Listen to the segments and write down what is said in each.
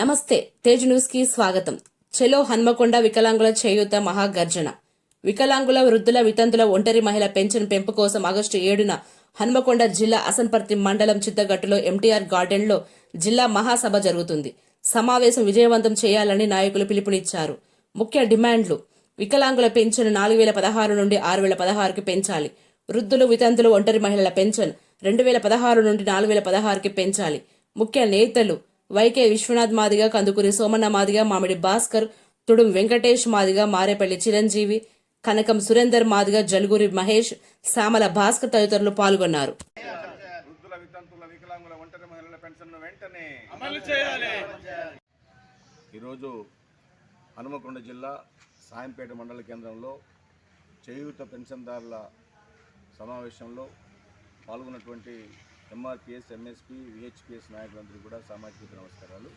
నమస్తే తేజ్ న్యూస్కి స్వాగతం. చెలో హన్మకొండ వికలాంగుల చేయూత మహాగర్జన. వికలాంగుల వృద్ధుల వితంతుల ఒంటరి మహిళ పెన్షన్ పెంపు కోసం ఆగస్టు ఏడున హన్మకొండ జిల్లా అసన్పర్తి మండలం చిత్తగట్టులో ఎంటీఆర్ గార్డెన్లో జిల్లా మహాసభ జరుగుతుంది. సమావేశం విజయవంతం చేయాలని నాయకులు పిలుపునిచ్చారు. ముఖ్య డిమాండ్లు. వికలాంగుల పెన్షన్ నాలుగు వేల పదహారు నుండి ఆరు వేల పదహారుకి పెంచాలి. వృద్ధులు వితంతులు ఒంటరి మహిళల పెన్షన్ రెండు వేల పదహారు నుండి నాలుగు వేల పదహారుకి పెంచాలి. ముఖ్య నేతలు వైకే విశ్వనాథ్ మాదిగా కందుకూరి సోమన్న మాదిగా మామిడి భాస్కర్ తుడుం వెంకటేష్ మాదిగా మారేపల్లి చిరంజీవి కనకం సురేందర్ మాదిగా జలుగురి మహేష్ సామల భాస్కర్ తదితరులు పాల్గొన్నారు. వృద్ధుల వితంతుల వికలాంగుల ఒంటరి మహిళల పెన్షన్ను వెంటనే అమలు చేయాలి. ఈరోజు హనుమకొండ జిల్లా సాయంపేట మండల కేంద్రంలో చేయూత పెన్షన్దారుల సమావేశంలో పాల్గొన్నటువంటి ఎంఆర్పిఎస్ ఎంఎస్పి విహెచ్పిఎస్ నాయకులందరికీ కూడా సామాజిక నమస్కారాలు.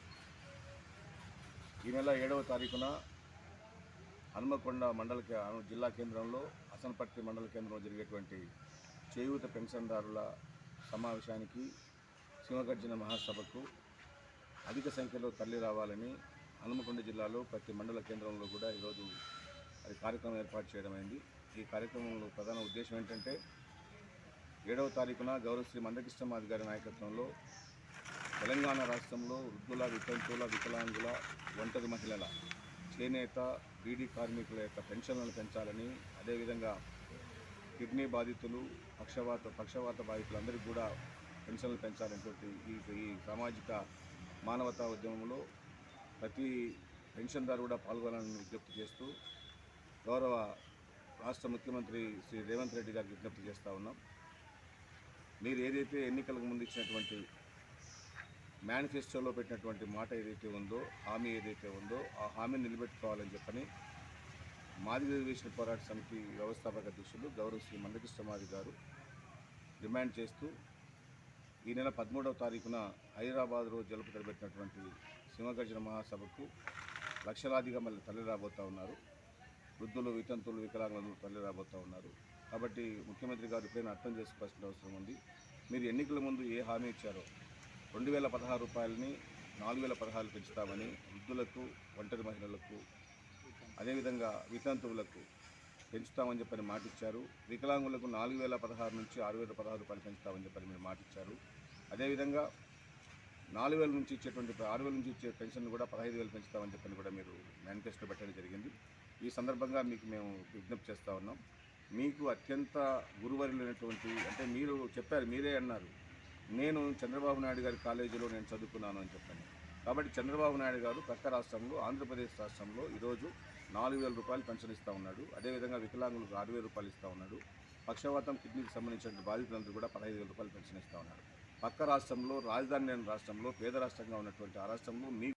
ఈ నెల ఏడవ తారీఖున హనుమకొండ మండల కే- జిల్లా కేంద్రంలో అసనపర్తి మండల కేంద్రంలో జరిగేటువంటి చేయూత పెన్షన్దారుల సమావేశానికి సింహగర్జన మహాసభకు అధిక సంఖ్యలో తరలి రావాలని హనుమకొండ జిల్లాలో ప్రతి మండల కేంద్రంలో కూడా ఈరోజు అది కార్యక్రమం ఏర్పాటు చేయడమైంది ఈ కార్యక్రమంలో ప్రధాన ఉద్దేశం ఏంటంటే ఏడవ తారీఖున గౌరవ శ్రీ మందకృష్ణమాది గారి నాయకత్వంలో తెలంగాణ రాష్ట్రంలో వృద్ధుల వితంతుల వికలాంగుల ఒంటరి మహిళల చేనేత బీడీ కార్మికుల యొక్క పెన్షన్లను పెంచాలని అదేవిధంగా కిడ్నీ బాధితులు పక్షవాత పక్షవాత బాధితులందరికీ కూడా పెన్షన్లు పెంచాలనేటువంటి ఈ ఈ సామాజిక మానవతా ఉద్యమంలో ప్రతి పెన్షన్దారు కూడా పాల్గొనాలని విజ్ఞప్తి చేస్తూ గౌరవ రాష్ట్ర ముఖ్యమంత్రి శ్రీ రేవంత్ రెడ్డి గారికి విజ్ఞప్తి చేస్తూ ఉన్నాం. మీరు ఏదైతే ఎన్నికలకు ముందు ఇచ్చినటువంటి మేనిఫెస్టోలో పెట్టినటువంటి మాట ఏదైతే ఉందో హామీ ఏదైతే ఉందో ఆ హామీని నిలబెట్టుకోవాలని చెప్పని మాది రిజర్వేషన్ పోరాట సమితి వ్యవస్థాపక అధ్యక్షులు గౌరవ శ్రీ మందకృష్ణమాది గారు డిమాండ్ చేస్తూ ఈ నెల పదమూడవ తారీఖున హైదరాబాద్లో జలుపు తలపెట్టినటువంటి సింహగర్జన మహాసభకు లక్షలాదిగా మళ్ళీ తల్లి రాబోతూ ఉన్నారు. వృద్ధులు వితంతులు వికలాంగులందరూ తల్లి రాబోతూ ఉన్నారు. కాబట్టి ముఖ్యమంత్రి గారు పైన అర్థం చేసుకోవాల్సిన అవసరం ఉంది. మీరు ఎన్నికల ముందు ఏ హామీ ఇచ్చారో రెండు వేల పదహారు రూపాయలని నాలుగు వేల పదహారు పెంచుతామని వృద్ధులకు ఒంటరి మహిళలకు అదేవిధంగా వితంతువులకు పెంచుతామని చెప్పని మాట ఇచ్చారు వికలాంగులకు నాలుగు వేల పదహారు నుంచి ఆరు వేల పదహారు రూపాయలు పెంచుతామని చెప్పని మీరు మాట ఇచ్చారు అదేవిధంగా నాలుగు వేల నుంచి ఇచ్చేటువంటి ఆరు వేల నుంచి ఇచ్చే పెన్షన్ కూడా పదహైదు వేలు పెంచుతామని చెప్పని కూడా మీరు మేనిఫెస్టో పెట్టడం జరిగింది. ఈ సందర్భంగా మీకు మేము విజ్ఞప్తి చేస్తూ ఉన్నాం. మీకు అత్యంత గురువరులైనటువంటి అంటే మీరు చెప్పారు మీరే అన్నారు. నేను చంద్రబాబు నాయుడు గారి కాలేజీలో నేను చదువుకున్నాను అని చెప్పాను. కాబట్టి చంద్రబాబు నాయుడు గారు పక్క రాష్ట్రంలో ఆంధ్రప్రదేశ్ రాష్ట్రంలో ఈరోజు నాలుగు వేల రూపాయలు పెన్షన్ ఇస్తూ ఉన్నాడు. అదేవిధంగా వికలాంగులకు ఆరు వేల రూపాయలు ఇస్తూ ఉన్నాడు. పక్షవాతం కిడ్నీకి సంబంధించిన బాధితులందరూ కూడా పదహైదు వేల రూపాయలు పెన్షన్ ఇస్తూ ఉన్నారు పక్క రాష్ట్రంలో రాజధాని లేని రాష్ట్రంలో పేద రాష్ట్రంగా ఉన్నటువంటి ఆ రాష్ట్రంలో మీ